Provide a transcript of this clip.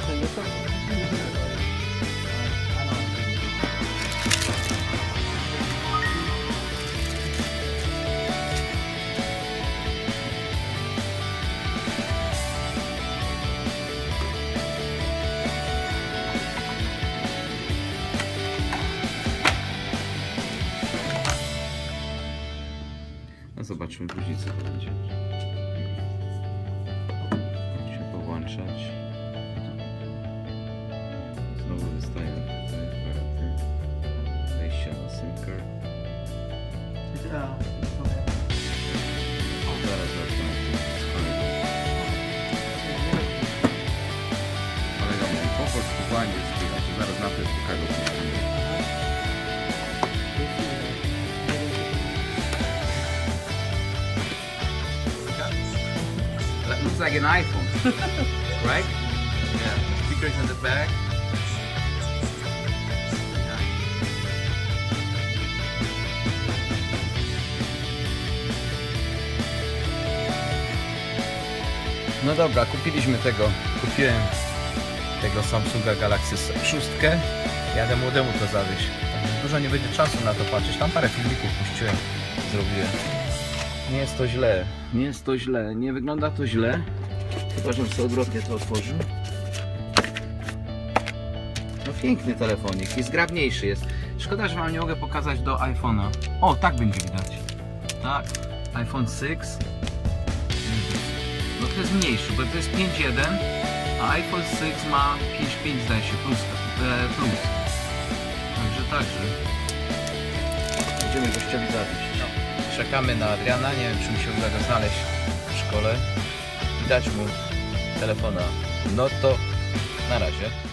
Açalım. No zobaczymy później co to będzie. Musimy połączać. Znowu wystają tutaj aparaty. Wejścia na card. Zaraz wracam. Kolega mówi po polsku, po angielsku, a to zaraz na Facebooka go looks like an iPhone, right? Yeah, speakers in the back. No dobra, kupiliśmy tego. Kupiłem tego Samsunga Galaxy 6. Jadę młodemu to zawieźć. Także Dużo nie będzie czasu na to patrzeć. Tam parę filmików puściłem, zrobiłem. Nie jest to źle. Nie jest to źle. Nie wygląda to źle. Chyba, żebym sobie odwrotnie to otworzył. No piękny telefonik i zgrabniejszy jest. Szkoda, że wam nie mogę pokazać do iPhone'a. O, tak będzie widać. Tak, iPhone 6. No to jest mniejszy, bo to jest 5.1, a iPhone 6 ma 5.5 zdaje się, plus, e, plus. Także, także. Będziemy gościowi zawieźć. Czekamy na Adriana, nie wiem czy mi się uda go znaleźć w szkole i dać mu telefona. No to na razie.